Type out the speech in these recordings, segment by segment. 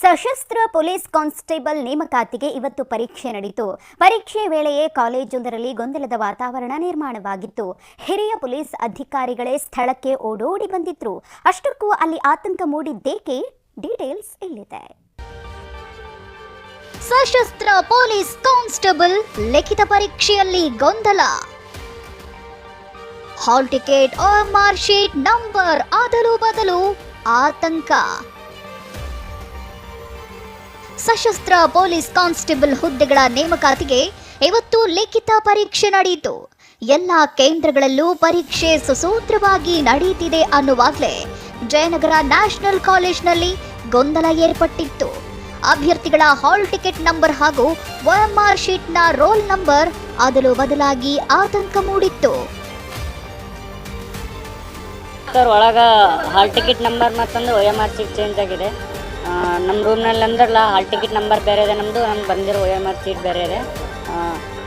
ಸಶಸ್ತ್ರ police constable ನೇಮಕಾತಿಗೆ ಇವತ್ತು ಪರೀಕ್ಷೆ ನಡೆಯಿತು ಪರೀಕ್ಷೆ ವೇಳೆಯೇ ಕಾಲೇಜೊಂದರಲ್ಲಿ ಗೊಂದಲದ ವಾತಾವರಣ ನಿರ್ಮಾಣವಾಗಿತ್ತು. ಹಿರಿಯ ಪೊಲೀಸ್ ಅಧಿಕಾರಿಗಳೇ ಸ್ಥಳಕ್ಕೆ ಓಡೋಡಿ ಬಂದಿದ್ರು. ಅಷ್ಟಕ್ಕೂ ಅಲ್ಲಿ ಆತಂಕ ಮೂಡಿದ್ದೇಕೆ? ಡೀಟೇಲ್ಸ್ ಇಲ್ಲಿದೆ. ಸಶಸ್ತ್ರ ಪೊಲೀಸ್ ಕಾನ್ಸ್ಟೇಬಲ್ ಲಿಖಿತ ಪರೀಕ್ಷೆಯಲ್ಲಿ ಗೊಂದಲ. Hall ticket mark sheet number, ಆದಲು ಬದಲು ಆತಂಕ. ಸಶಸ್ತ್ರ ಪೊಲೀಸ್ ಕಾನ್ಸ್ಟೇಬಲ್ ಹುದ್ದೆಗಳ ನೇಮಕಾತಿಗೆ ಇವತ್ತು ಲಿಖಿತ ಪರೀಕ್ಷೆ ನಡೆಯಿತು. ಎಲ್ಲ ಕೇಂದ್ರಗಳಲ್ಲೂ ಪರೀಕ್ಷೆ ಸುಸೂತ್ರವಾಗಿ ನಡೆಯುತ್ತಿದೆ ಅನ್ನುವಾಗಲೇ ಜಯನಗರ ನ್ಯಾಷನಲ್ ಕಾಲೇಜ್ನಲ್ಲಿ ಗೊಂದಲ ಏರ್ಪಟ್ಟಿತ್ತು. ಅಭ್ಯರ್ಥಿಗಳ ಹಾಲ್ ಟಿಕೆಟ್ ನಂಬರ್ ಹಾಗೂ ಒಎಂಆರ್ ಶೀಟ್ನ ರೋಲ್ ನಂಬರ್ ಅದಲು ಬದಲಾಗಿ ಆತಂಕ ಮೂಡಿತ್ತು. ಒಳಗೆ ಹಾಲ್ ಟಿಕೆಟ್ ನಂಬರ್ ಮತ್ತೊಂದು ಒ ಸೀಟ್ ಚೇಂಜ್ ಆಗಿದೆ. ನಮ್ಮ ರೂಮ್ನಲ್ಲಿ ಅಂದ್ರಲ್ಲ ಹಾಲ್ ಟಿಕೆಟ್ ನಂಬರ್ ಬೇರೆ ಇದೆ ನಮ್ಮದು ನಮ್ಗೆ ಬಂದಿರೋ ಒ ಎಂ ಆರ್ ಸೀಟ್ ಬೇರೆ ಇದೆ.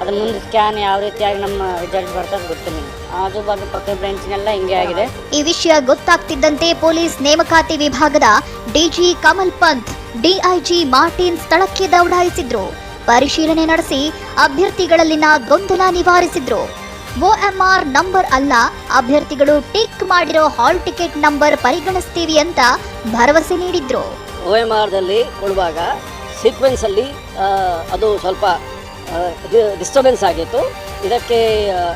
ಅದು ಮುಂದೆ ಸ್ಕ್ಯಾನ್ ಯಾವ ರೀತಿಯಾಗಿ ನಮ್ಮ ರಿಸಲ್ಟ್ ಬರ್ತದೆ ಗೊತ್ತಿಲ್ಲ ಆಜು ಬಾಜು ಪ್ರತಿ ಬ್ರಾಂಚ್ನೆಲ್ಲ ಹಿಂಗೆ ಆಗಿದೆ. ಈ ವಿಷಯ ಗೊತ್ತಾಗ್ತಿದ್ದಂತೆ ಪೊಲೀಸ್ ನೇಮಕಾತಿ ವಿಭಾಗದ DG Kamal Pant, DIG Martin ಸ್ಥಳಕ್ಕೆ ದೌಡಾಯಿಸಿದ್ರು. ಪರಿಶೀಲನೆ ನಡೆಸಿ ಅಭ್ಯರ್ಥಿಗಳಲ್ಲಿನ ಗೊಂದಲ ನಿವಾರಿಸಿದ್ರು. ಒಎಂಆರ್ ನಂಬರ್ ಅಲ್ಲ, ಅಭ್ಯರ್ಥಿಗಳು ಟಿಕ್ ಮಾಡಿರೋ ಹಾಲ್ ಟಿಕೆಟ್ ನಂಬರ್ ಪರಿಗಣಿಸ್ತೀವಿ ಅಂತ ಭರವಸೆ ನೀಡಿದ್ರು. ಒ ಎಂ ಆರ್ದಲ್ಲಿ ಕೊಡುವಾಗ ಸೀಕ್ವೆನ್ಸಲ್ಲಿ ಅದು ಸ್ವಲ್ಪ ಡಿಸ್ಟರ್ಬೆನ್ಸ್ ಆಗಿತ್ತು. ಇದಕ್ಕೆ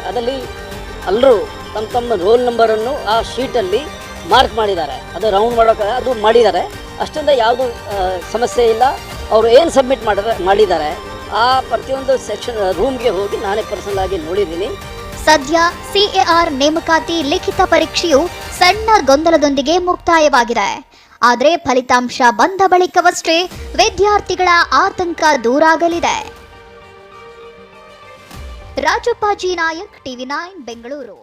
ಅದರಲ್ಲಿ ಎಲ್ಲರೂ ತಮ್ಮ ತಮ್ಮ ರೋಲ್ ನಂಬರನ್ನು ಆ ಶೀಟಲ್ಲಿ ಮಾರ್ಕ್ ಮಾಡಿದ್ದಾರೆ. ಅದು ರೌಂಡ್ ಮಾಡೋಕೆ, ಅದು ಮಾಡಿದ್ದಾರೆ. ಅಷ್ಟರಿಂದ ಯಾವುದು ಸಮಸ್ಯೆ ಇಲ್ಲ. ಅವರು ಏನು ಸಬ್ಮಿಟ್ ಮಾಡಿದ್ರೆ ಮಾಡಿದ್ದಾರೆ, ಆ ಪ್ರತಿಯೊಂದು ಸೆಕ್ಷನ್ ರೂಮ್ಗೆ ಹೋಗಿ ನಾನೇ ಪರ್ಸನಲ್ ಆಗಿ ನೋಡಿದ್ದೀನಿ. ಸದ್ಯ ಸಿಎಆರ್ ನೇಮಕಾತಿ ಲಿಖಿತ ಪರೀಕ್ಷೆಯು ಸಣ್ಣ ಗೊಂದಲದೊಂದಿಗೆ ಮುಕ್ತಾಯವಾಗಿದೆ. ಆದರೆ ಫಲಿತಾಂಶ ಬಂದ ಬಳಿಕವಷ್ಟೇ ವಿದ್ಯಾರ್ಥಿಗಳ ಆತಂಕ ದೂರಾಗಲಿದೆ. Rajappaji Nayak TV nine Bengaluru.